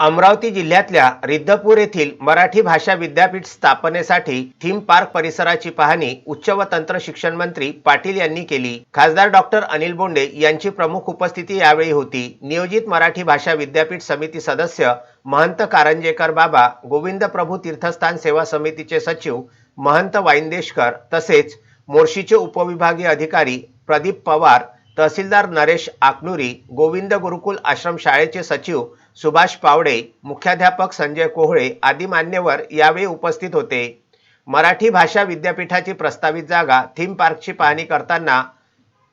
अमरावती जिल्ह्यातल्या रिद्धपूर येथील मराठी भाषा विद्यापीठ स्थापनेसाठी थीम पार्क परिसराची पाहणी उच्च व तंत्र शिक्षण मंत्री पाटील यांनी केली. खासदार डॉक्टर अनिल बोंडे यांची प्रमुख उपस्थिती यावेळी होती. नियोजित मराठी भाषा विद्यापीठ समिती सदस्य महंत कारंजेकर बाबा गोविंद प्रभू तीर्थस्थान सेवा समितीचे सचिव महंत वाईंदेशकर तसेच मोर्शीचे उपविभागीय अधिकारी प्रदीप पवार तहसीलदार नरेश आकनुरी गोविंद गुरुकुल आश्रम शाळेचे सचिव सुभाष पावडे मुख्याध्यापक संजय कोहळे आदी मान्यवर यावेळी उपस्थित होते. मराठी भाषा विद्यापीठाची प्रस्तावित जागा थीम पार्कची पाहणी करताना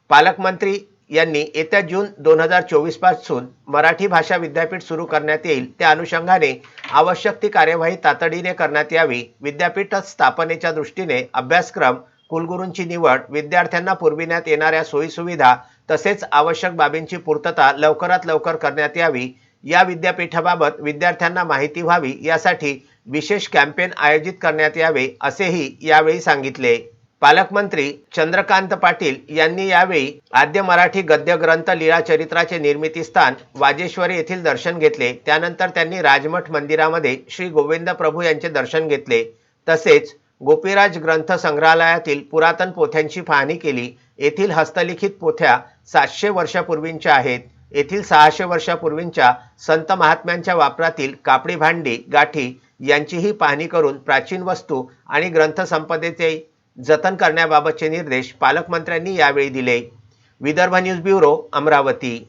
पालकमंत्री यांनी येत्या जून दोन हजार चोवीसपासून मराठी भाषा विद्यापीठ सुरू करण्यात येईल. त्या अनुषंगाने आवश्यक ती कार्यवाही तातडीने करण्यात यावी. विद्यापीठ स्थापनेच्या दृष्टीने अभ्यासक्रम कुलगुरूंची निवड विद्यार्थ्यांना पुरविण्यात येणाऱ्या सोयीसुविधा तसेच आवश्यक बाबींची पूर्तता लवकरात लवकर करण्यात यावी. या विद्यापीठाबाबत विद्यार्थ्यांना माहिती व्हावी यासाठी विशेष कॅम्पेन आयोजित करण्यात यावे असेही यावेळी सांगितले. पालकमंत्री चंद्रकांत पाटील यांनी यावेळी आद्य मराठी गद्य ग्रंथ लीळा चरित्राचे निर्मिती स्थान वाजेश्वरी येथील दर्शन घेतले. त्यानंतर त्यांनी राजमठ मंदिरामध्ये श्री गोविंद प्रभू यांचे दर्शन घेतले. तसेच गोपीराज ग्रंथ संग्रहालयातील पुरातन पोथ्यांची पाहणी केली. येथील हस्तलिखित पोथ्या सातशे वर्षापूर्वींच्या आहेत. येथील सहाशे वर्षापूर्वींच्या संत महात्म्यांच्या वापरातील कापडी भांडी गाठी यांचीही पाहणी करून प्राचीन वस्तू आणि ग्रंथसंपदेचे जतन करण्याबाबतचे निर्देश पालकमंत्र्यांनी यावेळी दिले. Vidarbha news bureau Amravati.